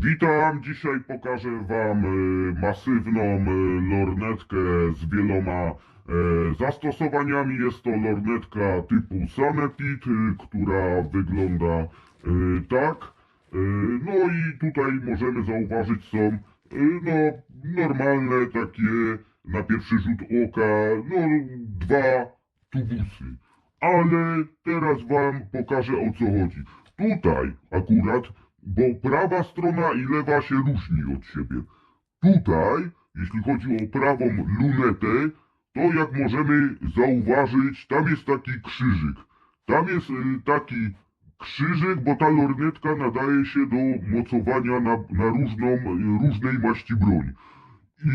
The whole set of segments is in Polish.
Witam, dzisiaj pokażę Wam e, masywną e, lornetkę z wieloma e, zastosowaniami. Jest to lornetka typu Sanepid, która wygląda tak. No i tutaj możemy zauważyć są no, normalne takie na pierwszy rzut oka, no dwa tubusy. Ale teraz Wam pokażę o co chodzi. Tutaj akurat bo prawa strona i lewa się różni od siebie. Tutaj, jeśli chodzi o prawą lunetę, to jak możemy zauważyć, tam jest taki krzyżyk. Tam jest y, taki krzyżyk, bo ta lornetka nadaje się do mocowania na, na różną, y, różnej maści broń. I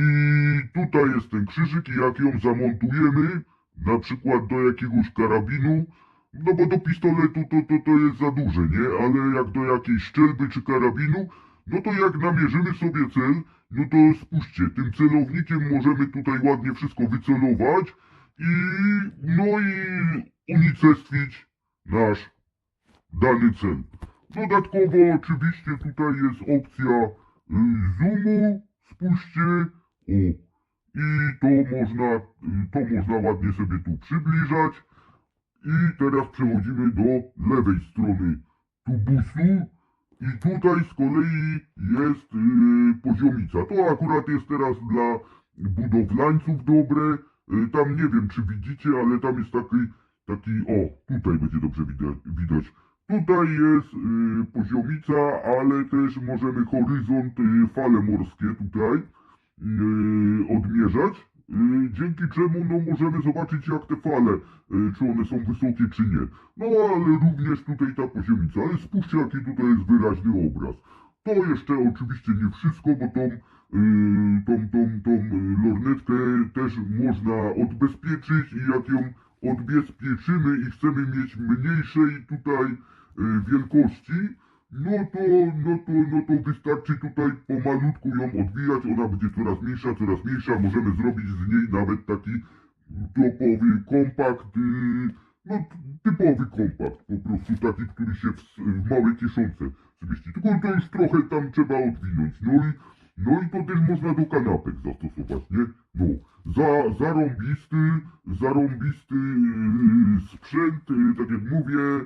tutaj jest ten krzyżyk i jak ją zamontujemy, na przykład do jakiegoś karabinu, no bo do pistoletu to, to, to jest za duże, nie? Ale jak do jakiejś szczelby czy karabinu, no to jak namierzymy sobie cel, no to spójrzcie, tym celownikiem możemy tutaj ładnie wszystko wycelować i no i unicestwić nasz dany cel. Dodatkowo oczywiście tutaj jest opcja y, zoomu, spójrzcie, o, i to można, y, to można ładnie sobie tu przybliżać. I teraz przechodzimy do lewej strony tubusu i tutaj z kolei jest yy, poziomica. To akurat jest teraz dla budowlańców dobre. Yy, tam nie wiem czy widzicie, ale tam jest taki, taki o, tutaj będzie dobrze widać. widać. Tutaj jest yy, poziomica, ale też możemy horyzont, yy, fale morskie tutaj yy, odmierzać. Yy, dzięki czemu no, możemy zobaczyć jak te fale, yy, czy one są wysokie czy nie. No ale również tutaj ta poziomica, ale spójrzcie jaki tutaj jest wyraźny obraz. To jeszcze oczywiście nie wszystko, bo tą, yy, tą, tą, tą lornetkę też można odbezpieczyć i jak ją odbezpieczymy i chcemy mieć mniejszej tutaj wielkości, no to, no to, no to wystarczy tutaj pomalutku ją odwijać, ona będzie coraz mniejsza, coraz mniejsza, możemy zrobić z niej nawet taki topowy kompakt, yy, no typowy kompakt, po prostu taki, który się w, w małej kieszonce zmieści, tylko to już trochę tam trzeba odwinąć, no i, no i to też można do kanapek zastosować, nie? No, za, zarąbisty, zarąbisty yy, sprzęt, yy, tak jak mówię,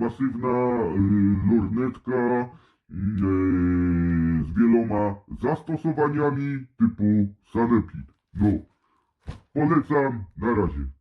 masywna yy, lornetka yy, z wieloma zastosowaniami typu Sanepid. No, polecam, na razie.